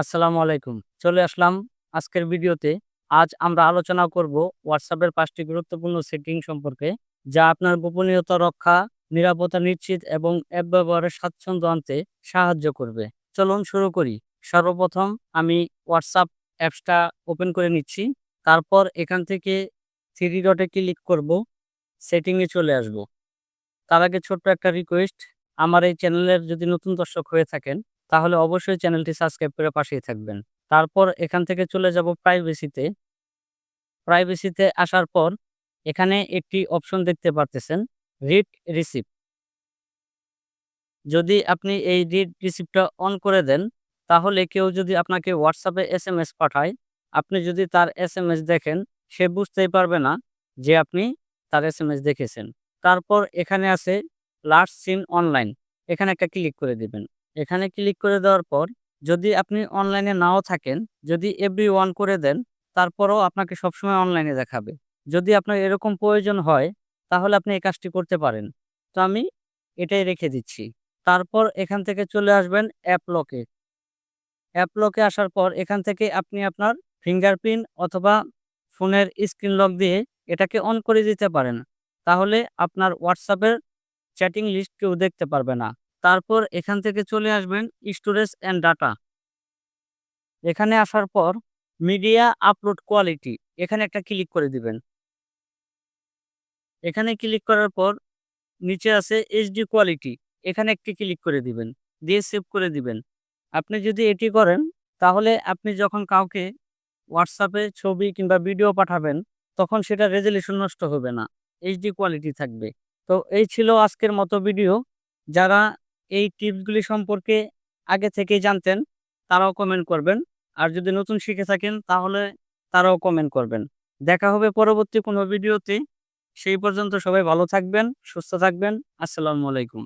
আসসালামু আলাইকুম। চলে আসলাম আজকের ভিডিওতে। আজ আমরা আলোচনা করব হোয়াটসঅ্যাপের পাঁচটি গুরুত্বপূর্ণ সেটিং সম্পর্কে, যা আপনার গোপনীয়তা রক্ষা, নিরাপত্তা নিশ্চিত এবং অ্যাপ ব্যবহারের স্বাচ্ছন্দ্য আনতে সাহায্য করবে। চলুন শুরু করি। সর্বপ্রথম আমি হোয়াটসঅ্যাপ অ্যাপসটা ওপেন করে নিচ্ছি। তারপর এখান থেকে থ্রি ডটে ক্লিক করব। সেটিংয়ে চলে আসব। তার আগে ছোট্ট একটা রিকোয়েস্ট আমার এই চ্যানেলের যদি নতুন দর্শক হয়ে থাকেন তাহলে অবশ্যই চ্যানেলটি সাবস্ক্রাইব করে পাশেই থাকবেন। তারপর এখান থেকে চলে যাব প্রাইভেসিতে প্রাইভেসিতে আসার পর এখানে একটি অপশন দেখতে পারতেছেন রিড রিসিপ্ট যদি আপনি এই রিড রিসিপ্টটা অন করে দেন, তাহলে কেউ যদি আপনাকে হোয়াটসঅ্যাপে এস এম এস পাঠায়, আপনি যদি তার এস এম এস দেখেন, সে বুঝতেই পারবে না যে আপনি তার এস এম এস দেখেছেন। তারপর এখানে আছে লাস্ট সিন অনলাইন এখানে একটা ক্লিক করে দিবেন। এখানে ক্লিক করে দেওয়ার পর, যদি আপনি অনলাইনে নাও থাকেন, যদি এভরি ওয়ান করে দেন, তারপরও আপনাকে সবসময় অনলাইনে দেখাবে। যদি আপনার এরকম প্রয়োজন হয়, তাহলে আপনি এই কাজটি করতে পারেন। তো আমি এটাই রেখে দিচ্ছি। তারপর এখান থেকে চলে আসবেন অ্যাপ লকে অ্যাপ লকে আসার পর এখান থেকে আপনি আপনার ফিঙ্গারপ্রিন্ট অথবা ফোনের স্ক্রিন লক দিয়ে এটাকে অন করে দিতে পারেন। তাহলে আপনার হোয়াটসঅ্যাপের চ্যাটিং লিস্ট কেউ দেখতে পারবে না। তারপর এখান থেকে চলে আসবেন স্টোরেজ অ্যান্ড ডাটা। এখানে আসার পর মিডিয়া আপলোড কোয়ালিটি, এখানে একটা ক্লিক করে দিবেন। এখানে ক্লিক করার পর নিচে আছে এইচডি কোয়ালিটি, এখানে একটি ক্লিক করে দিবেন, দিয়ে সেভ করে দিবেন। আপনি যদি এটি করেন, তাহলে আপনি যখন কাউকে হোয়াটসঅ্যাপে ছবি কিংবা ভিডিও পাঠাবেন, তখন সেটা রেজলিউশন নষ্ট হবে না এইচডি কোয়ালিটি থাকবে। তো এই ছিল আজকের মতো ভিডিও। যারা এই টিপসগুলি সম্পর্কে আগে থেকেই জানতেন, তারাও কমেন্ট করবেন। আর যদি নতুন শিখে থাকেন, তাহলে তারাও কমেন্ট করবেন। দেখা হবে পরবর্তী কোনো ভিডিওতে সেই পর্যন্ত সবাই ভালো থাকবেন, সুস্থ থাকবেন। আসসালামু আলাইকুম।